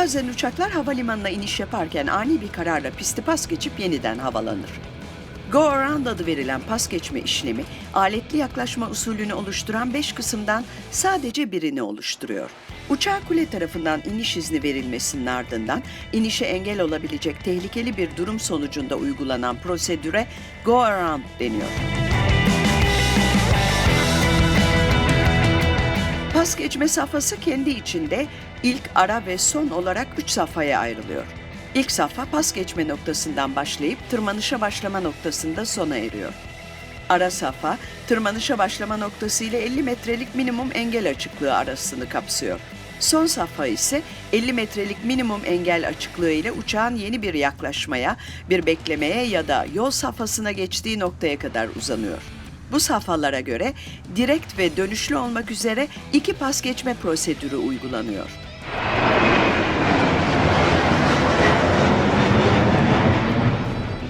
Bazen uçaklar havalimanına iniş yaparken ani bir kararla pisti pas geçip yeniden havalanır. Go around adı verilen pas geçme işlemi, aletli yaklaşma usulünü oluşturan beş kısımdan sadece birini oluşturuyor. Uçağa kule tarafından iniş izni verilmesinin ardından inişe engel olabilecek tehlikeli bir durum sonucunda uygulanan prosedüre go around deniyor. Geçme safhası kendi içinde ilk, ara ve son olarak üç safhaya ayrılıyor. İlk safha pas geçme noktasından başlayıp tırmanışa başlama noktasında sona eriyor. Ara safha, tırmanışa başlama noktası ile 50 metrelik minimum engel açıklığı arasını kapsıyor. Son safha ise 50 metrelik minimum engel açıklığı ile uçağın yeni bir yaklaşmaya, bir beklemeye ya da yol safhasına geçtiği noktaya kadar uzanıyor. Bu safhalara göre direkt ve dönüşlü olmak üzere iki pas geçme prosedürü uygulanıyor.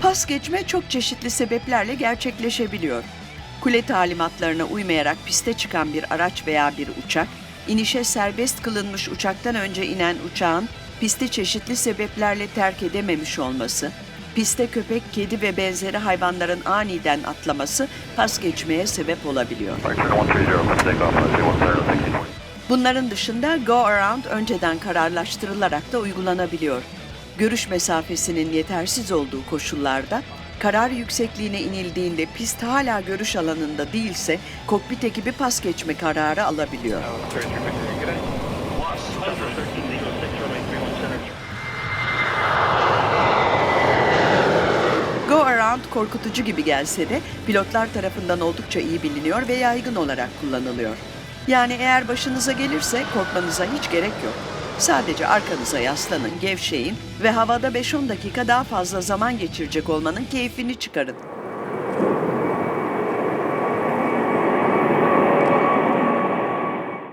Pas geçme çok çeşitli sebeplerle gerçekleşebiliyor. Kule talimatlarına uymayarak piste çıkan bir araç veya bir uçak, inişe serbest kılınmış uçaktan önce inen uçağın pisti çeşitli sebeplerle terk edememiş olması, piste köpek, kedi ve benzeri hayvanların aniden atlaması pas geçmeye sebep olabiliyor. Mike 130, let's take off, 210, 60 Bunların dışında go around önceden kararlaştırılarak da uygulanabiliyor. Görüş mesafesinin yetersiz olduğu koşullarda karar yüksekliğine inildiğinde pist hala görüş alanında değilse kokpit ekibi pas geçme kararı alabiliyor. Go korkutucu gibi gelse de pilotlar tarafından oldukça iyi biliniyor ve yaygın olarak kullanılıyor. Yani eğer başınıza gelirse korkmanıza hiç gerek yok. Sadece arkanıza yaslanın, gevşeyin ve havada 5-10 dakika daha fazla zaman geçirecek olmanın keyfini çıkarın.